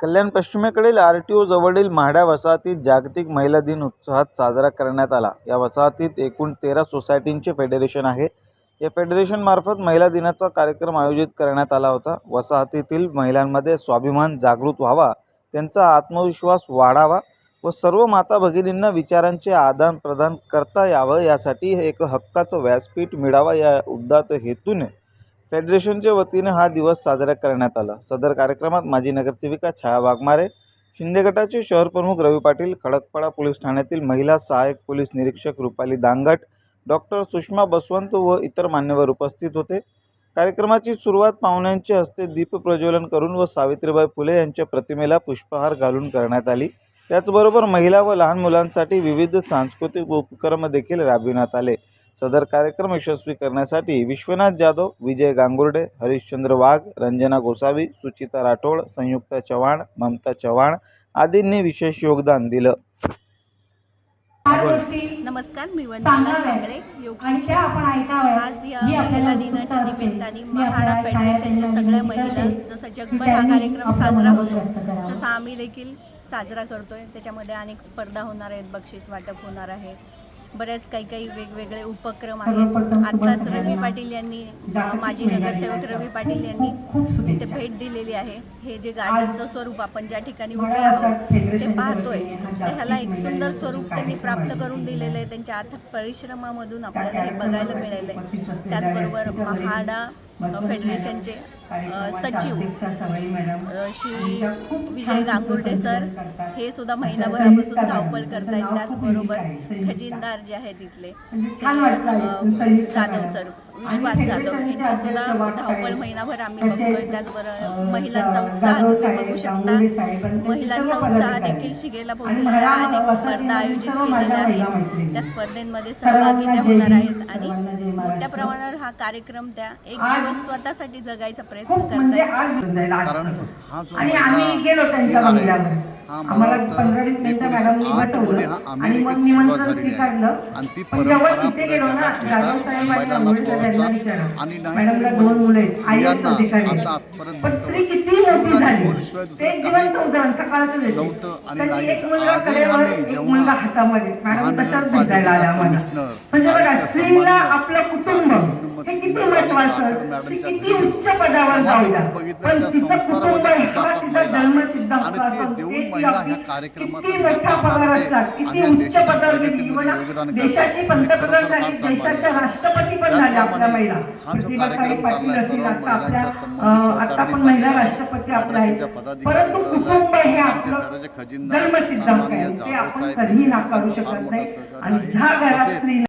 कल्याण पश्चिमेकडील R T O जवळील म्हाड्या वसाहतीत जागतिक महिला दिन उत्साहात साजरा करण्यात आला. या वसाहतीत एकूण तेरा सोसायटींचे फेडरेशन आहे. या फेडरेशनमार्फत महिला दिनाचा कार्यक्रम आयोजित करण्यात आला होता. वसाहतीतील महिलांमध्ये स्वाभिमान जागृत व्हावा त्यांचा आत्मविश्वास वाढावा व सर्व माता भगिनींना विचारांचे आदानप्रदान करता यावं यासाठी एक हक्काचं व्यासपीठ मिळावा या उद्दात हेतूने फेडरेशनच्या वतीने हा दिवस साजरा करण्यात आला. सदर कार्यक्रमात माजी नगरसेविका छाया वाघमारे शिंदे गटाचे शहर प्रमुख रवी पाटील खडकपाडा पोलीस ठाण्यातील महिला सहाय्यक पोलीस निरीक्षक रुपाली दांगट डॉक्टर सुषमा बसवंत व इतर मान्यवर उपस्थित होते. कार्यक्रमाची सुरुवात पाहुण्यांचे हस्ते दीपप्रज्वलन करून व सावित्रीबाई फुले यांच्या प्रतिमेला पुष्पहार घालून करण्यात आली. त्याचबरोबर महिला व लहान मुलांसाठी विविध सांस्कृतिक उपक्रम देखील राबविण्यात आले. सदर कार्यक्रम यशस्वी करण्यासाठी विश्वनाथ जाधव विजय गांगुर्डे हरिश्चंद्र वाघ रंजना गोसावी सुचिता राठोड संयुक्ता चव्हाण ममता चव्हाण आदींनी विशेष योगदान दिलं नमस्कार मी वंदना सांगळे योग आज या आपल्याला महिला दिनाच्या उत्सुकता असते. निमित्ताने महाडा आपल्या फेडरेशनच्या शाळेत सगळ्या महिला जसं जगभर हा कार्यक्रम साजरा होतो. तसं आम्ही देखील साजरा करतोय त्याच्यामध्ये अनेक स्पर्धा होणार आहेत बक्षीस वाटप होणार आहे बऱ्याच काही काही वेगवेगळे उपक्रम आहेत. आत्ताच रवी पाटील यांनी माजी नगरसेवक रवी पाटील यांनी इथे. भेट दिलेली आहे. हे जे गार्डनचं स्वरूप आपण ज्या ठिकाणी उभे आहोत ते पाहतोय. तर ह्याला एक सुंदर स्वरूप त्यांनी प्राप्त करून दिलेलं आहे. त्यांच्या अथक परिश्रमामधून आपल्याला हे बघायला कार्यक्रमासाठी मिळालं उपस्थित आहे त्याचबरोबर म्हाडा फेडरेशनचे सचिव श्री विजय गांगुर्डे सर. हे सुद्धा महिनाभरापासून धावपळ करतायत त्याचबरोबर. खजिनदार जे आहे तिथले म्हणजे जाधव. सर विश्वास जाधव यांची सुद्धा धावपळ महिनाभर आम्ही बघतोय त्याचबरोबर महिलांचा उत्साह तुम्ही बघू शकता महिलांचा उत्साह. देखील शिगेला आणि पोहोचलेला अनेक स्पर्धा आयोजित केलेल्या आहेत. त्या स्पर्धेमध्ये सहभागी त्या होणार आहेत आणि मोठ्या. प्रमाणावर हा कार्यक्रम त्या एक दिवस स्वतःसाठी जगायचा प्रयत्न म्हणजे कारण. हा आणि आम्ही गेलो त्यांच्या हा आम्हाला पंधरा वीस मिनिटं मॅडमनी बसवलं हा आणि मग निमंत्रण. स्वीकारलं. पण जेव्हा तिथे गेलो ना जाधव साहेब आणि त्यांना विचारलं मॅडमला दोन मुलं आहेत. आय एस अधिकारी पण. स्त्री किती मोठी झाली. ते जिवंत उदाहरण सकाळचं देते. नाही एक मुलगा कलेवर एक मुलगा हातामध्ये. मॅडम तशाच भेटायला आल्या आम्हाला? म्हणजे बघा स्त्रीला आपलं कुटुंब आणि ते देऊन महिला ह्या कार्यक्रमात योगदान. राष्ट्रपती महिला. परंतु कुटुंब हे आपलं खजिनदार, कधीही नाकारू शकत नाही. आणि. ज्या घरात स्त्री